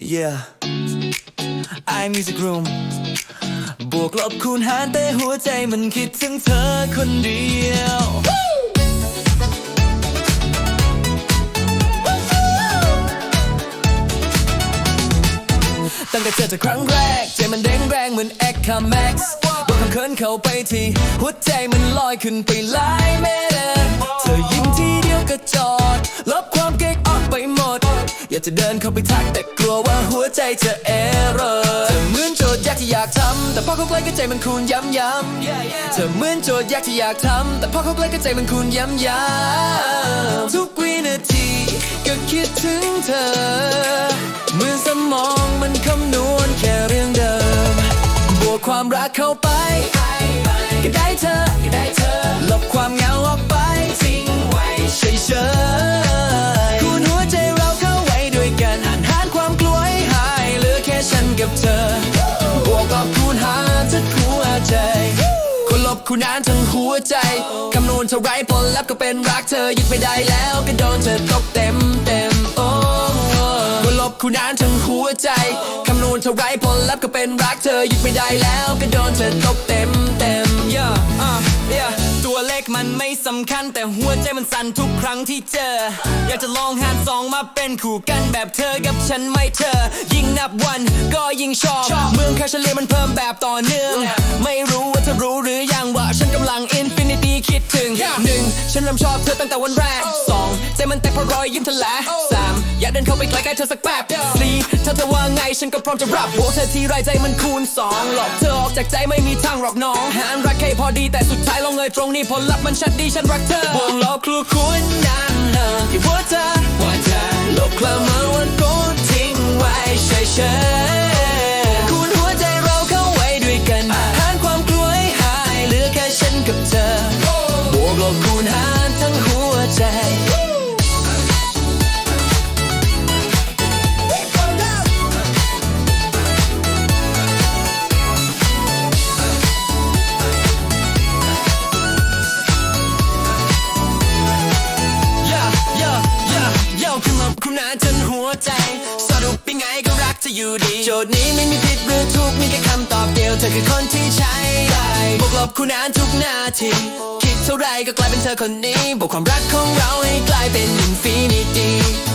Yeah I Music Room บวกลบคูณหารแต่หัวใจมันคิดถึงเธอคนเดียวตั้งแต่เจอเธอครั้งแรก ใจมันเด้งแรงเหมือนแอคคาแม็กซ์บอกคำเคินเข้าไปทีหัวใจมันลอยขึ้นไปหลายเมตรเธอยิ้มทีเดียวก็จากจะเดินเข้าไปทักแต่กลัวว่าหัวใจจะเอเรอเธอเหมือนโจทย์ยากที่อยากทำแต่พอเข้าใกล้ก็ใจมันคูณย้ำย้ำเธอเหมือนโจทย์ยากที่อยากทำแต่พอเข้าใกล้ก็ใจมันคูณย้ำย้ำทุกวินาทีก็คิดถึงเธอ คูณานทั้งหัวใจ คำนวณเท่าไรผลลัพธ์ก็เป็นรักเธอยึดไม่ได้แล้วก็โดนเธอตกเต็มเต็มโอ้คนลบคูณหานทั้งหัวใจ คำนวณเท่าไรผลลัพธ์ก็เป็นรักเธอยึดไม่ได้แล้วก็โดนเธอตกเต็มเต็ม yeah uh yeah ลขมันไม่สำคัญ แต่หัวใจมันสั่นทุกครั้งที่เจอ อยากจะลองหารสองมาเป็นคู่กันแบบเธอกับฉันไม่เธอ ยิ่งนับวันก็ยิ่งชอบ เมืองแค่เฉลี่ยมันเพิ่มแบบต่อเนื่อง ไม่รู้ว่าเธอรู้หรือยังว่าฉันกำลังอินฟินิตี้คิดถึงหนึ่งฉันเริ่มชอบเธอตั้งแต่วันแรกสองใจมันแตกเพราะรอยยิ้มเธอแหละสามอยากเดินเข้าไปใกล้ๆเธอสักแป๊บสี่ ถ้าเธอว่าไงฉันก็พร้อมจะรับโอ้เธอทีไรใจมันคูณสองหลอกเธอออกจากใจไม่มีทางหรอกน้อง หารรักแค่พอดีแต่สุดท้ายลงเอยตรงนี้ผลลัพธ์มันชัดดีฉันรักเธอบวกลบคลุคุณนั้นเธอที่หัวเธอหัวเธอลบคลามาวันโกทิ้งไว้เฉยๆคูณหัวใจเราเข้าไว้ด้วยกันหารความกลัวให้หายเหลือแค่ฉันกับเธอบวกลบคูณหารทั้งหัวใจ วใจ สรุปยังไงก็รักจะอยู่ดี โจทย์นี้ไม่มีผิดหรือถูกมีแค่คำตอบเดียว เธอคือคนที่ใช้ได้บวกลบคุณนานทุกนาที คิดเท่าไรก็กลายเป็นเธอคนนี้บวกความรักของเราให้กลายเป็นอินฟินิตี้